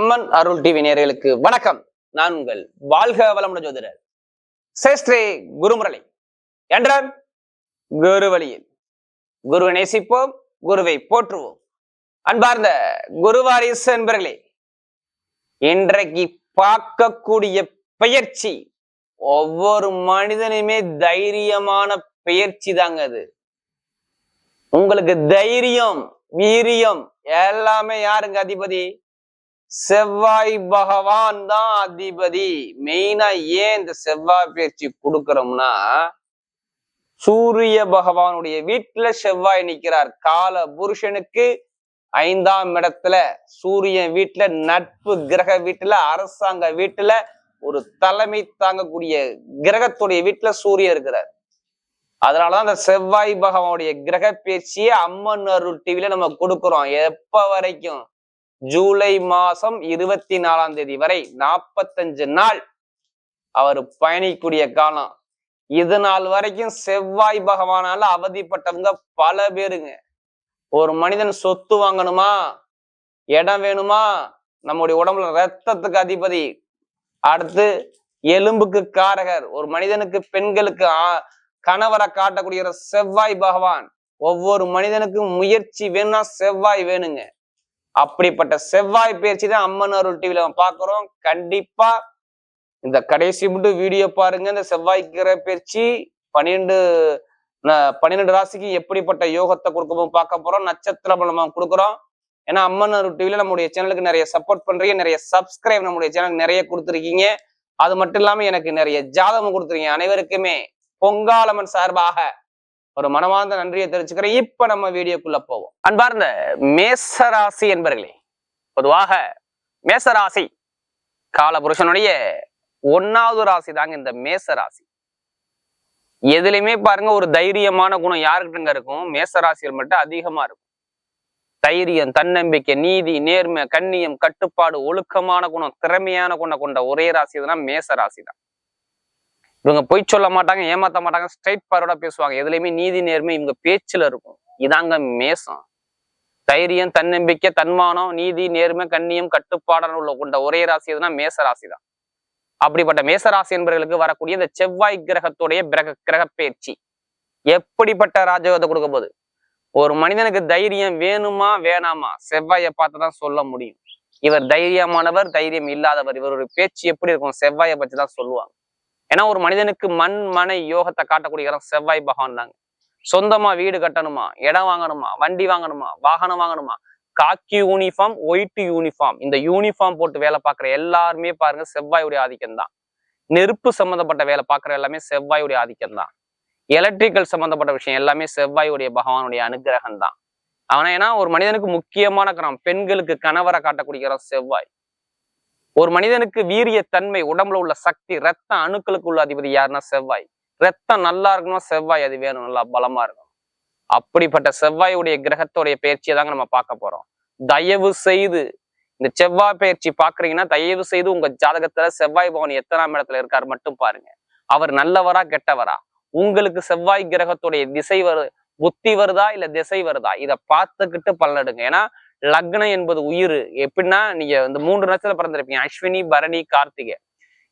அம்மன் அருள் TV நேர்களுக்கு வணக்கம். நான் உங்கள் வாழ்க வளமுடன் ஜோதிடர் சேஸ்திரே குருமுரளி. என்றால் குரு வழியில் குருவை நேசிப்போம் குருவை போற்றுவோம். அன்பார்ந்த குருவாரிசு என்பர்களே இன்றைக்கு பார்க்கக்கூடிய பெயர்ச்சி ஒவ்வொரு மனிதனுமே தைரியமான பெயர்ச்சி தாங்க அது. உங்களுக்கு தைரியம் வீரியம் எல்லாமே யாருங்க அதிபதி? செவ்வாய் பகவான் தான் அதிபதி. மெயினா ஏன் இந்த செவ்வாய் பயிற்சி கொடுக்கிறோம்னா சூரிய பகவானுடைய வீட்டுல செவ்வாய் நிக்கிறார். கால புருஷனுக்கு ஐந்தாம் இடத்துல சூரியன் வீட்டுல நட்பு கிரக வீட்டுல அரசாங்க வீட்டுல ஒரு தலைமை தாங்கக்கூடிய கிரகத்துடைய வீட்டுல சூரியன் இருக்கிறார். அதனாலதான் அந்த செவ்வாய் பகவானுடைய கிரக பேச்சியை அம்மன் அருள் டிவில நம்ம கொடுக்குறோம். எப்ப வரைக்கும்? ஜூலை மாசம் இருபத்தி நாலாம் தேதி வரை நாற்பத்தஞ்சு நாள் அவர் பயணிக்கூடிய காலம். இது நாள் வரைக்கும் செவ்வாய் பகவானால அவதிப்பட்டவங்க பல பேருங்க. ஒரு மனிதன் சொத்து வாங்கணுமா? இடம் வேணுமா? நம்முடைய உடம்புல ரத்தத்துக்கு அதிபதி. அடுத்து எலும்புக்கு காரகர். ஒரு மனிதனுக்கு பெண்களுக்கு ஆ- கணவரை காட்டக்கூடிய செவ்வாய் பகவான். ஒவ்வொரு மனிதனுக்கும் முயற்சி வேணும்னா செவ்வாய் வேணுங்க. அப்படிப்பட்ட செவ்வாய் பயிற்சி தான் அம்மன் அருள் டிவியில நம்ம கண்டிப்பா இந்த கடைசி மட்டும் வீடியோ பாருங்க. இந்த செவ்வாய் கிரக பயிற்சி பன்னிரெண்டு பன்னிரெண்டு ராசிக்கு எப்படிப்பட்ட யோகத்தை கொடுக்கவும் பார்க்க போறோம். நட்சத்திர பலமா கொடுக்குறோம். ஏன்னா அம்மன் அருள் டிவியில நம்முடைய சேனலுக்கு நிறைய சப்போர்ட் பண்றீங்க. நிறைய சப்ஸ்கிரைப் நம்முடைய சேனலுக்கு நிறைய கொடுத்துருக்கீங்க. அது மட்டும் இல்லாம எனக்கு நிறைய ஜாதகம் கொடுத்துருக்கீங்க. அனைவருக்குமே பொங்காலம்மன் சார்பாக ஒரு மனமார்ந்த நன்றியை தெரிவிச்சுக்கிறேன். இப்ப நம்ம வீடியோக்குள்ள போவோம். அன்பார்ந்த மேசராசி என்பர்களே பொதுவாக மேசராசி காலபுருஷனுடைய ஒன்னாவது ராசி தாங்க இந்த மேசராசி. எதுலையுமே பாருங்க ஒரு தைரியமான குணம் யாருக்கிட்டங்க இருக்கும்? மேசராசியில் மட்டும் அதிகமா இருக்கும். தைரியம் தன்னம்பிக்கை நீதி நேர்மை கண்ணியம் கட்டுப்பாடு ஒழுக்கமான குணம் திறமையான குணம் கொண்ட ஒரே ராசி எதுனா மேச ராசி தான். இவங்க பொய் சொல்ல மாட்டாங்க ஏமாத்த மாட்டாங்க ஸ்ட்ரைட் பார்வோட பேசுவாங்க. எதுலையுமே நீதி நேர்மை இவங்க பேச்சுல இருக்கும். இதாங்க மேசம். தைரியம் தன்னம்பிக்கை தன்மானம் நீதி நேர்மை கண்ணியம் கட்டுப்பாடன் உள்ள கொண்ட ஒரே ராசி எதுனா மேச ராசி தான் அப்படிப்பட்ட மேசராசி என்பவர்களுக்கு வரக்கூடிய இந்த செவ்வாய் கிரகத்துடைய கிரக கிரக பயிற்சி எப்படிப்பட்ட ராஜயோகத்தை கொடுக்க போகுது ஒரு மனிதனுக்கு தைரியம் வேணுமா வேணாமா? செவ்வாயை பார்த்து தான் சொல்ல முடியும். இவர் தைரியமானவர் தைரியம் இல்லாதவர். இவருடைய பேச்சு எப்படி இருக்கும்? செவ்வாயை பற்றி தான் சொல்லுவாங்க. ஏன்னா ஒரு மனிதனுக்கு மண் மனை யோகத்தை காட்டக்கூடிய இடம் செவ்வாய் பகவான் தாங்க. சொந்தமா வீடு கட்டணுமா? இடம் வாங்கணுமா? வண்டி வாங்கணுமா? வாகனம் வாங்கணுமா? காக்கி யூனிஃபார்ம் ஒயிட் யூனிஃபார்ம் இந்த யூனிஃபார்ம் போட்டு வேலை பார்க்குற எல்லாருமே பாருங்க செவ்வாயுடைய ஆதிக்கம் தான். நெருப்பு சம்பந்தப்பட்ட வேலை பார்க்குற எல்லாமே செவ்வாயுடைய ஆதிக்கம் தான். எலக்ட்ரிக்கல் சம்பந்தப்பட்ட விஷயம் எல்லாமே செவ்வாயுடைய பகவானுடைய அனுகிரகம் தான். ஆனால் ஏன்னா ஒரு மனிதனுக்கு முக்கியமான கிரகம் பெண்களுக்கு கணவரை காட்டக்கூடிய கிரகம் செவ்வாய். ஒரு மனிதனுக்கு வீரியத்தன்மை உடம்புல உள்ள சக்தி ரத்த அணுக்களுக்கு உள்ள அதிபதி யாருன்னா செவ்வாய். ரத்தம் நல்லா இருக்கணும் செவ்வாய் அது வேணும் நல்லா பலமா இருக்கும் அப்படிப்பட்ட செவ்வாயுடைய கிரகத்தோடைய பயிற்சியை தாங்க நம்ம பார்க்க போறோம். தயவு செய்து இந்த செவ்வாய் பயிற்சி பாக்குறீங்கன்னா தயவு செய்து உங்க ஜாதகத்துல செவ்வாய் பவன் எத்தனாம் இடத்துல இருக்காரு மட்டும் பாருங்க. அவர் நல்லவரா கெட்டவரா? உங்களுக்கு செவ்வாய் கிரகத்துடைய திசை வரு புத்தி வருதா இல்ல திசை வருதா? இதை பார்த்துக்கிட்டு பலனெடுங்க ஏன்னா லக்னம் என்பது உயிர். எப்படின்னா நீங்க இந்த மூன்று நட்சத்திரம் பிறந்திருப்பீங்க. அஸ்வினி பரணி கார்த்திகை.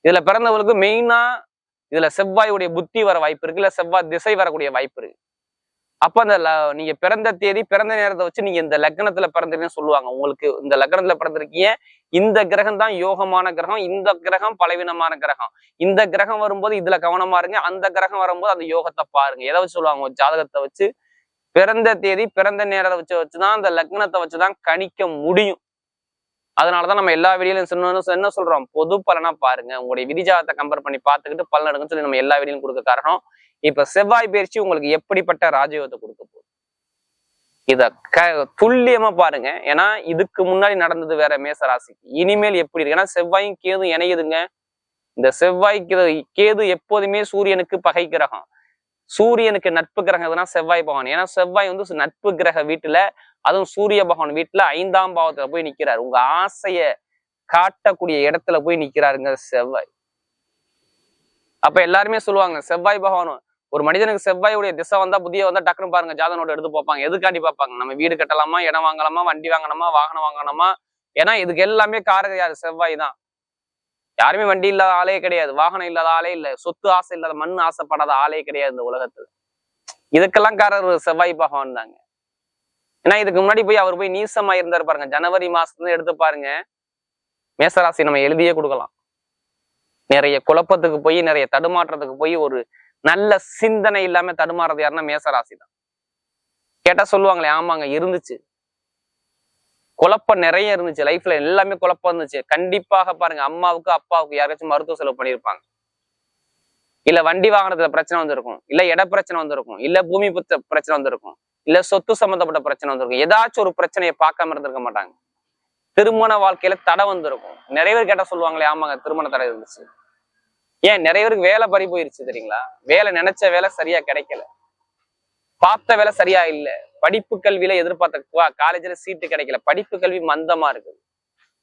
இதுல பிறந்தவங்களுக்கு மெயினா இதுல செவ்வாயுடைய புத்தி வர வாய்ப்பு இருக்கு. இல்ல செவ்வாய் திசை வரக்கூடிய வாய்ப்பு இருக்கு. அப்ப அந்த ல- நீங்க பிறந்த தேதி பிறந்த நேரத்தை வச்சு நீங்க இந்த லக்னத்துல பிறந்திருக்கீங்கன்னு சொல்லுவாங்க. உங்களுக்கு இந்த லக்னத்துல பிறந்திருக்கீங்க. இந்த கிரகம் தான் யோகமான கிரகம். இந்த கிரகம் பலவீனமான கிரகம். இந்த கிரகம் வரும்போது இதுல கவனமா இருங்க. அந்த கிரகம் வரும்போது அந்த யோகத்தை பாருங்க. எதை வச்சு சொல்லுவாங்க? ஒரு ஜாதகத்தை வச்சு பிறந்த தேதி பிறந்த நேரத்தை வச்சு வச்சுதான் அந்த லக்னத்தை வச்சுதான் கணிக்க முடியும். அதனாலதான் நம்ம எல்லா வீடியோலையும் சொன்ன என்ன சொல்றோம். பொது பலனா பாருங்க. உங்களுடைய விதிஜாதத்தை கம்பேர் பண்ணி பார்த்துக்கிட்டு பலன் எடுங்கன்னு சொல்லி நம்ம எல்லா வீடியும் கொடுக்க காரணம். இப்ப செவ்வாய் பயிற்சி உங்களுக்கு எப்படிப்பட்ட ராஜயோகத்தை கொடுக்க போகுது? இத க துல்லியமா பாருங்க. ஏன்னா இதுக்கு முன்னாடி நடந்தது வேற மேச ராசிக்கு இனிமேல் எப்படி இருக்கு? ஏன்னா செவ்வாயும் கேதும் இணையுதுங்க. இந்த செவ்வாய் கேது எப்போதுமே சூரியனுக்கு பகை கிரகம். சூரியனுக்கு நட்பு கிரகம் எதுனா செவ்வாய் பகவான். ஏன்னா செவ்வாய் வந்து நட்பு கிரக வீட்டுல அதுவும் சூரிய பகவான் வீட்டுல ஐந்தாம் பாவத்துல போய் நிக்கிறாரு. உங்க ஆசைய காட்டக்கூடிய இடத்துல போய் நிக்கிறாருங்க செவ்வாய். அப்ப எல்லாருமே சொல்லுவாங்க செவ்வாய் பகவானும் ஒரு மனிதனுக்கு செவ்வாயுடைய திசை வந்தா புதிய வந்தா டக்குனு பாருங்க ஜாதக நோட்டு எடுத்து பார்ப்பாங்க. எதுக்காண்டி பார்ப்பாங்க? நம்ம வீடு கட்டலாமா? இடம் வாங்கலாமா? வண்டி வாங்கணுமா? வாகனம் வாங்கணுமா? ஏன்னா இதுக்கு எல்லாமே காரக யாரு? செவ்வாய் தான். யாருமே வண்டி இல்லாத ஆளே கிடையாது வாகனம் இல்லாத ஆளே இல்ல சொத்து ஆசை இல்லாத மண் ஆசைப்படாத ஆளே கிடையாது இந்த உலகத்துல. இதுக்கெல்லாம் காரர் செவ்வாய் பகவான் தாங்க. ஏன்னா இதுக்கு முன்னாடி போய் அவர் போய் நீசமா இருந்தாரு பாருங்க. ஜனவரி மாசத்துல எடுத்து பாருங்க. மேசராசி நம்ம எழுதியே கொடுக்கலாம். நிறைய குழப்பத்துக்கு போய் நிறைய தடுமாற்றத்துக்கு போய் ஒரு நல்ல சிந்தனை இல்லாம தடுமாறது யாருன்னா மேசராசி தான். கேட்டா சொல்லுவாங்களே ஆமாங்க இருந்துச்சு. குழப்பம் நிறைய இருந்துச்சு. லைஃப்ல எல்லாமே குழப்பம் இருந்துச்சு. கண்டிப்பாக பாருங்க அம்மாவுக்கு அப்பாவுக்கு யாராச்சும் மருத்துவ செலவு பண்ணியிருப்பாங்க. இல்ல வண்டி வாகனத்துல பிரச்சனை வந்திருக்கும். இல்ல இட பிரச்சனை வந்திருக்கும். இல்ல பூமி புத்த பிரச்சனை வந்திருக்கும். இல்ல சொத்து சம்பந்தப்பட்ட பிரச்சனை வந்திருக்கும். ஏதாச்சும் ஒரு பிரச்சனையை பார்க்காம இருந்திருக்க மாட்டாங்க. திருமண வாழ்க்கையில தடை வந்திருக்கும். நிறைய பேர் கேட்டா சொல்லுவாங்களே ஆமாங்க திருமண தடை இருந்துச்சு. ஏன் நிறைய பேருக்கு வேலை பறி போயிருச்சு தெரியுங்களா? வேலை நினைச்ச வேலை சரியா கிடைக்கல. பார்த்த வேலை சரியா இல்ல. படிப்பு கல்வியில எதிர்பார்த்த காலேஜ்ல சீட்டு கிடைக்கல. படிப்பு கல்வி மந்தமா இருக்குது.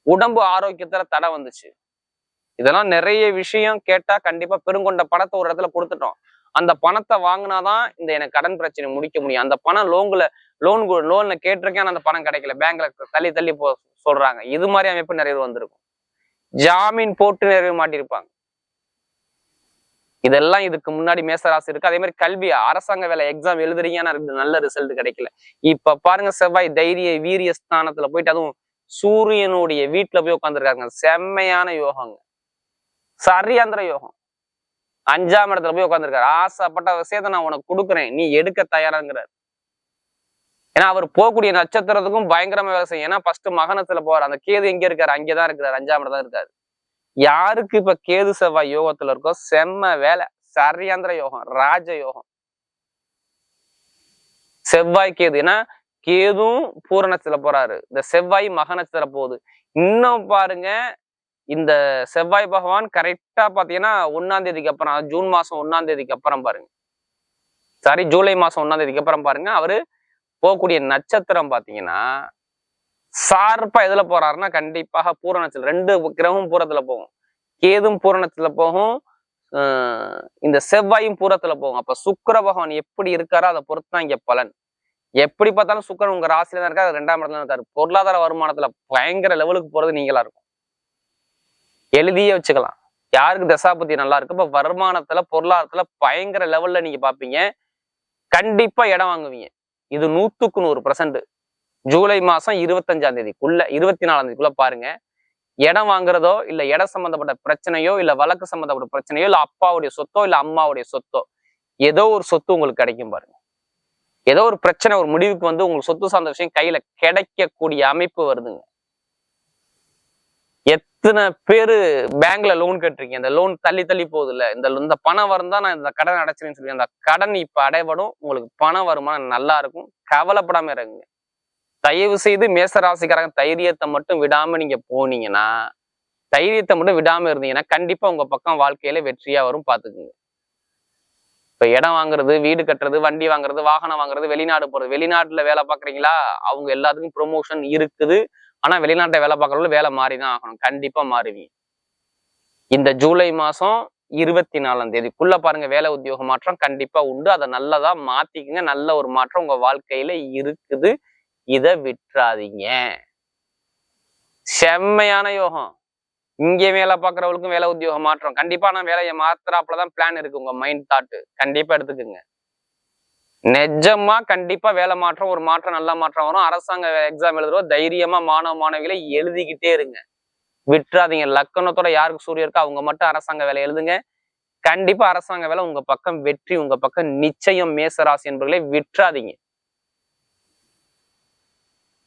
உடம்பு ஆரோக்கியத்துல தடை வந்துச்சு. இதெல்லாம் நிறைய விஷயம் கேட்டா கண்டிப்பா பெருங்கொண்ட பணத்தை ஒரு இடத்துல கொடுத்துட்டோம். அந்த பணத்தை வாங்கினாதான் இந்த எனக்கு கடன் பிரச்சனை முடிக்க முடியும். அந்த பணம் லோன்ல லோன் லோன்ல கேட்டிருக்கேன் அந்த பணம் கிடைக்கல. பேங்க்ல தள்ளி தள்ளி போ சொல்றாங்க. இது மாதிரி அமைப்பு நிறைய வந்திருக்கும். ஜாமீன் போட்டு நிறைய மாட்டியிருப்பாங்க. இதெல்லாம் இதுக்கு முன்னாடி மேசராசி இருக்கு. அதே மாதிரி கல்வி அரசாங்க வேலை எக்ஸாம் எழுதுறீங்க. ஆனா நல்ல ரிசல்ட் கிடைக்கல. இப்ப பாருங்க செவ்வாய் தைரிய வீரிய ஸ்தானத்துல போயிட்டு அதுவும் சூரியனுடைய வீட்டுல போய் உட்காந்துருக்காங்க செம்மையான யோகங்க. சரியாந்திர யோகம். அஞ்சாம் இடத்துல போய் உட்காந்துருக்காரு ஆசைப்பட்ட விஷயத்த நான் உனக்கு கொடுக்குறேன். நீ எடுக்க தயாராங்கிறார். ஏன்னா அவர் போகக்கூடிய நட்சத்திரத்துக்கும் பயங்கரமா வேலை செய்யும். ஏன்னா ஃபர்ஸ்ட் மகனத்துல போறார். அந்த கேது எங்க இருக்காரு? அங்கேதான் இருக்கிறார். அஞ்சாம் இடம் தான் இருக்காரு. யாருக்கு இப்ப கேது செவ்வாய் யோகத்துல இருக்கோ செம்ம வேலை. சரியந்திர யோகம் ராஜ யோகம். செவ்வாய் கேது. ஏன்னா கேதும் பூரணத்துல போறாரு. இந்த செவ்வாய் மகனத்துல போகுது. இன்னும் பாருங்க இந்த செவ்வாய் பகவான் கரெக்டா பாத்தீங்கன்னா ஒன்னாம் தேதிக்கு அப்புறம் ஜூன் மாசம் ஒன்னாம் தேதிக்கு அப்புறம் பாருங்க. சாரி ஜூலை மாசம் ஒன்னாம் தேதிக்கு அப்புறம் பாருங்க. அவரு போகக்கூடிய நட்சத்திரம் பாத்தீங்கன்னா சார்பா எதுல போறாருன்னா கண்டிப்பாக பூரணத்துல ரெண்டு கிரகமும் பூரத்துல போகும். கேதும் பூரணத்துல போகும் இந்த செவ்வாயும் பூரத்துல போகும். அப்ப சுக்கர பகவான் எப்படி இருக்காரோ அதை பொறுத்து தான் இங்க பலன். எப்படி பார்த்தாலும் சுக்கரன் உங்க ராசியில தான் இருக்காரு ரெண்டாம் இடத்துல இருக்காரு. பொருளாதார வருமானத்துல பயங்கர லெவலுக்கு போறது நீங்களா இருக்கும். எழுதியே வச்சுக்கலாம். யாருக்கு தசாபதி நல்லா இருக்கு? இப்ப வருமானத்துல பொருளாதாரத்துல பயங்கர லெவல்ல நீங்க பாப்பீங்க கண்டிப்பா இடம் வாங்குவீங்க. இது நூத்துக்கு நூறு பர்சன்ட் ஜூலை மாசம் இருபத்தஞ்சாம் தேதிக்குள்ள இருபத்தி நாலாம் தேதிக்குள்ள பாருங்க. இடம் வாங்குறதோ இல்ல இடம் சம்பந்தப்பட்ட பிரச்சனையோ இல்ல வழக்கு சம்பந்தப்பட்ட பிரச்சனையோ இல்ல அப்பாவுடைய சொத்தோ இல்ல அம்மாவுடைய சொத்தோ ஏதோ ஒரு சொத்து உங்களுக்கு கிடைக்கும் பாருங்க. ஏதோ ஒரு பிரச்சனை ஒரு முடிவுக்கு வந்து உங்களுக்கு சொத்து சார்ந்த விஷயம் கையில கிடைக்கக்கூடிய அமைப்பு வருதுங்க. எத்தனை பேரு பேங்க்ல லோன் கட்டுறீங்க இந்த லோன் தள்ளி தள்ளி போகுது இல்ல இந்த இந்த பணம் வரும் தான் நான் இந்த கடன் அடைச்சிருன்னு சொல்லி அந்த கடன் இப்ப அடைபடும். உங்களுக்கு பணம் வருமானம் நல்லா இருக்கும். கவலைப்படாம இருங்க தயவு செய்து மேசராசிக்காரங்க தைரியத்தை மட்டும் விடாம நீங்க போனீங்கன்னா தைரியத்தை மட்டும் விடாம இருந்தீங்கன்னா கண்டிப்பா உங்க பக்கம் வாழ்க்கையில வெற்றியா வரும் பாத்துக்குங்க. இப்ப இடம் வாங்குறது வீடு கட்டுறது வண்டி வாங்குறது வாகனம் வாங்குறது வெளிநாடு போறது வெளிநாட்டுல வேலை பாக்குறீங்களா? அவங்க எல்லாத்துக்கும் ப்ரொமோஷன் இருக்குது. ஆனா வெளிநாட்டை வேலை பார்க்கறவங்க வேலை மாறிதான் ஆகணும். கண்டிப்பா மாறுவீங்க. இந்த ஜூலை மாசம் இருபத்தி நாலாம் தேதிக்குள்ள பாருங்க வேலை உத்தியோக மாற்றம் கண்டிப்பா உண்டு. அதை நல்லதா மாத்திக்குங்க. நல்ல ஒரு மாற்றம் உங்க வாழ்க்கையில இருக்குது. இதை விட்டுறாதீங்க. செம்மையான யோகம். இங்கே வேலை பார்க்குறவங்களுக்கும் வேலை உத்தியோகம் மாற்றம். கண்டிப்பா நான் வேலையை மாத்துறாப்புலதான் பிளான் இருக்கு உங்க மைண்ட் தாட்டு கண்டிப்பா எடுத்துக்குங்க. நிஜமா கண்டிப்பா வேலை மாற்றம் ஒரு மாற்றம் நல்ல மாற்றம் வரும். அரசாங்க எக்ஸாம் எழுதுறோம் தைரியமா மாணவ மாணவிகளை எழுதிக்கிட்டே இருங்க. விட்டுறாதீங்க. லக்கணத்தோட யாருக்கு சூரிய இருக்கோ அவங்க மட்டும் அரசாங்க வேலை எழுதுங்க. கண்டிப்பா அரசாங்க வேலை உங்க பக்கம் வெற்றி உங்க பக்கம் நிச்சயம் மேசராசி என்பவர்களை விட்டுறாதீங்க.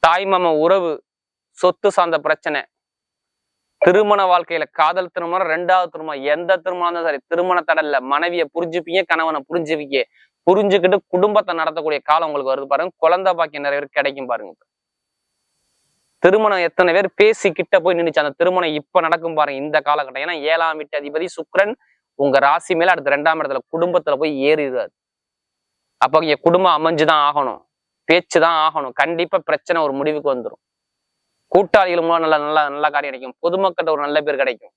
தாய்மாம உறவு சொத்து சார்ந்த பிரச்சனை. திருமண வாழ்க்கையில காதல் திருமணம் ரெண்டாவது திருமணம் எந்த திருமணம் இருந்தாலும் சரி திருமண தடல்ல மனைவியை புரிஞ்சுப்பீங்க கணவனை புரிஞ்சுப்பீங்க. புரிஞ்சுக்கிட்டு குடும்பத்தை நடத்தக்கூடிய காலம் உங்களுக்கு வருது பாருங்க. குழந்தை பாக்கியம் நிறைய பேர் கிடைக்கும் பாருங்க. திருமணம் எத்தனை பேர் பேசி கிட்ட போய் நின்றுச்சு அந்த திருமணம் இப்ப நடக்கும் பாருங்க இந்த காலகட்டம். ஏன்னா ஏழாம் வீட்டு அதிபதி சுக்ரன் உங்க ராசி மேல அடுத்த ரெண்டாம் இடத்துல குடும்பத்துல போய் ஏறிடுறாரு. அப்ப இங்க குடும்பம் அமைஞ்சுதான் ஆகணும். பேச்சுதான் ஆகணும். கண்டிப்பா பிரச்சனை ஒரு முடிவுக்கு வந்துடும் கூட்டாளிகள் மூலம் நல்ல நல்ல நல்ல காரியம் கிடைக்கும். பொதுமக்கள்கிட்ட ஒரு நல்ல பேர் கிடைக்கும்.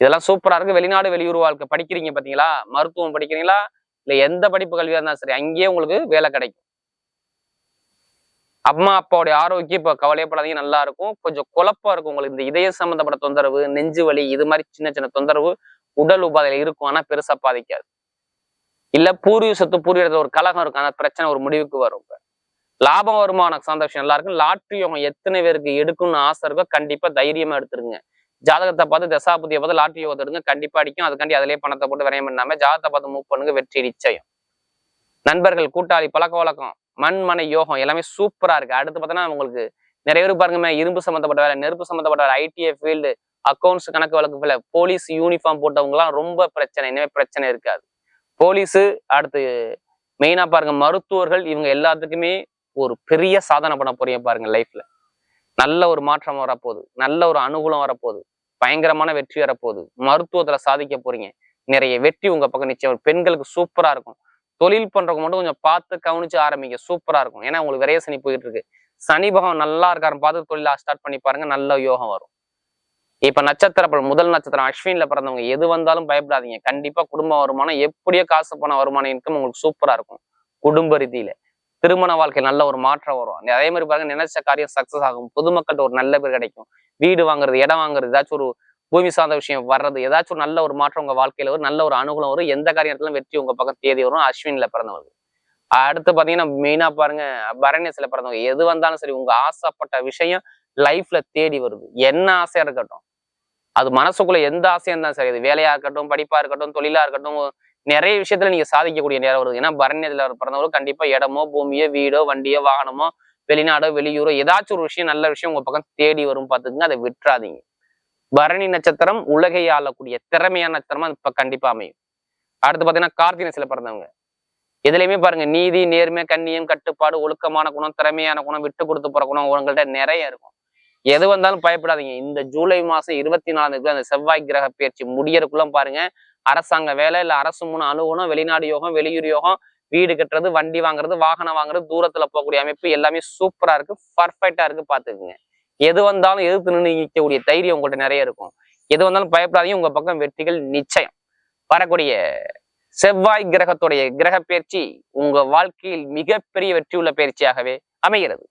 இதெல்லாம் சூப்பரா இருக்கு. வெளிநாடு வெளியூர் வாழ்க்கை படிக்கிறீங்க பாத்தீங்களா? மருத்துவம் படிக்கிறீங்களா? இல்ல எந்த படிப்பு கல்வியா இருந்தாலும் சரி அங்கேயே உங்களுக்கு வேலை கிடைக்கும். அம்மா அப்பாவுடைய ஆரோக்கியம் இப்போ கவலையப்படாதீங்க. நல்லா இருக்கும். கொஞ்சம் குழப்பம் இருக்கும் உங்களுக்கு. இந்த இதய சம்பந்தப்பட்ட தொந்தரவு நெஞ்சு வலி இது மாதிரி சின்ன சின்ன தொந்தரவு உடல் உபாதையில இருக்கும். ஆனா பெருசா பாதிக்காது. இல்ல பூர்வீக சொத்து பூர்வீகத்துல ஒரு கலகம் இருக்கும். அந்த பிரச்சனை ஒரு முடிவுக்கு வரும் இப்ப. லாபம் வருமானம் சார்ந்த விஷயம் நல்லா இருக்கும் லாட்ரி யோகம் எத்தனை பேருக்கு எடுக்கணும்னு ஆசை இருக்கோ கண்டிப்பா தைரியமா எடுத்துருங்க. ஜாதகத்தை பார்த்து தசாபதியை பார்த்து லாட்ரி யோகத்தை எடுங்க. கண்டிப்பா அடிக்கும். அதுக்காண்டி அதிலே பணத்தை போட்டு விரையம் பண்ணாம ஜாதகத்தை பார்த்து மூவ் பண்ணுங்க. வெற்றி நிச்சயம். நண்பர்கள் கூட்டாளி பழக்க வழக்கம் மண் மனை யோகம் எல்லாமே சூப்பரா இருக்கு. அடுத்து பார்த்தோன்னா உங்களுக்கு நிறைய பேர் பாருங்க இரும்பு சம்மந்தப்பட்ட வேலை நெருப்பு சம்மந்தப்பட்ட வேலை ஐடிஐ ஃபீல்டு அக்கௌண்ட்ஸ் கணக்கு வழக்கு போலீஸ் யூனிஃபார்ம் போட்டவங்கலாம் ரொம்ப பிரச்சனை. இனிமேல் பிரச்சனை இருக்காது. போலீஸு அடுத்து மெயினாக பாருங்க மருத்துவர்கள் இவங்க எல்லாத்துக்குமே ஒரு பெரிய சாதனை பண்ண போறீங்க பாருங்க லைஃப்ல நல்ல ஒரு மாற்றம் வரப்போகுது. நல்ல ஒரு அனுகூலம் வரப்போகுது. பயங்கரமான வெற்றி வரப்போகுது. மருத்துவத்துல சாதிக்க போறீங்க. நிறைய வெற்றி உங்க பக்கம் நிச்சயம் பெண்களுக்கு சூப்பரா இருக்கும். தொழில் பண்றவங்க மட்டும் கொஞ்சம் பார்த்து கவனிச்சு ஆரம்பிங்க. சூப்பரா இருக்கும். ஏன்னா உங்களுக்கு விரைய சனி போயிட்டு இருக்கு. சனி பகவான் நல்லா இருக்காருன்னு பார்த்து தொழிலா ஸ்டார்ட் பண்ணி பாருங்க நல்ல யோகம் வரும். இப்ப நட்சத்திர முதல் நட்சத்திரம் அஸ்வின்ல பிறந்தவங்க எது வந்தாலும் பயப்படாதீங்க. கண்டிப்பா குடும்ப வருமானம் எப்படியோ காசு பண வருமானம் இன்கம் உங்களுக்கு சூப்பரா இருக்கும். குடும்ப ரீதியில. திருமண வாழ்க்கை நல்ல ஒரு மாற்றம் வரும். அதே மாதிரி பாருங்க நினைச்ச காரியம் சக்சஸ் ஆகும். பொதுமக்கள்கிட்ட ஒரு நல்ல பேர் கிடைக்கும். வீடு வாங்குறது இடம் வாங்குறது ஏதாச்சும் ஒரு பூமி சார்ந்த விஷயம் வர்றது ஏதாச்சும் ஒரு நல்ல ஒரு மாற்றம் உங்க வாழ்க்கையில வரும். நல்ல ஒரு அனுகூலம் வரும். எந்த காரியத்திலும் வெற்றி உங்க பக்கம் தேதி வரும். அஸ்வின்ல பிறந்தவங்க அடுத்து பாத்தீங்கன்னா மெயினா பாருங்க பரண்யஸ்ல பிறந்தவங்க எது வந்தாலும் சரி உங்க ஆசைப்பட்ட விஷயம் லைஃப்ல தேடி வருது. என்ன ஆசையா இருக்கட்டும். அது மனசுக்குள்ள எந்த ஆசையும் இருந்தாலும் சரி அது வேலையா இருக்கட்டும் படிப்பா இருக்கட்டும் தொழிலா இருக்கட்டும் நிறைய விஷயத்துல நீங்க சாதிக்கக்கூடிய நேரம் வருது. ஏன்னா பரண்யத்துல பிறந்தவங்க கண்டிப்பா இடமோ பூமியோ வீடோ வண்டியோ வாகனமோ வெளிநாடோ வெளியூரோ ஏதாச்சும் ஒரு விஷயம் நல்ல விஷயம் உங்க பக்கம் தேடி வரும் பாத்துக்குங்க அதை விட்டுறாதீங்க. பரணி நட்சத்திரம் உலகை ஆளக்கூடிய திறமையான நட்சத்திரமா அது இப்ப கண்டிப்பா அமையும். அடுத்து பாத்தீங்கன்னா கார்த்திகை சில பிறந்தவங்க. எதுலையுமே பாருங்க நீதி நேர்மை கண்ணியம் கட்டுப்பாடு ஒழுக்கமான குணம் திறமையான குணம் விட்டு கொடுத்து போற குணம் உங்கள்கிட்ட நிறைய இருக்கும். எது வந்தாலும் பயப்படாதீங்க. இந்த ஜூலை மாசம் இருபத்தி நாலாம் தேதி அந்த செவ்வாய் கிரக பயிற்சி முடியறக்குள்ள பாருங்க. அரசாங்க வேலை இல்ல அரசு மூணு அலுவலகம் வெளிநாடு யோகம் வெளியூர் யோகம் வீடு கட்டுறது வண்டி வாங்குறது வாகனம் வாங்குறது தூரத்துல போகக்கூடிய அமைப்பு எல்லாமே சூப்பரா இருக்கு. பர்ஃபெக்டா இருக்கு பாத்துக்குங்க. எது வந்தாலும் எதிர்த்து நின்று நிற்கக்கூடிய தைரியம் உங்கள்கிட்ட நிறைய இருக்கும். எது வந்தாலும் பயப்படாதீங்க. உங்க பக்கம் வெற்றிகள் நிச்சயம். வரக்கூடிய செவ்வாய் கிரகத்துடைய கிரக பயிற்சி உங்க வாழ்க்கையில் மிகப்பெரிய வெற்றியுள்ள பயிற்சியாகவே அமைகிறது.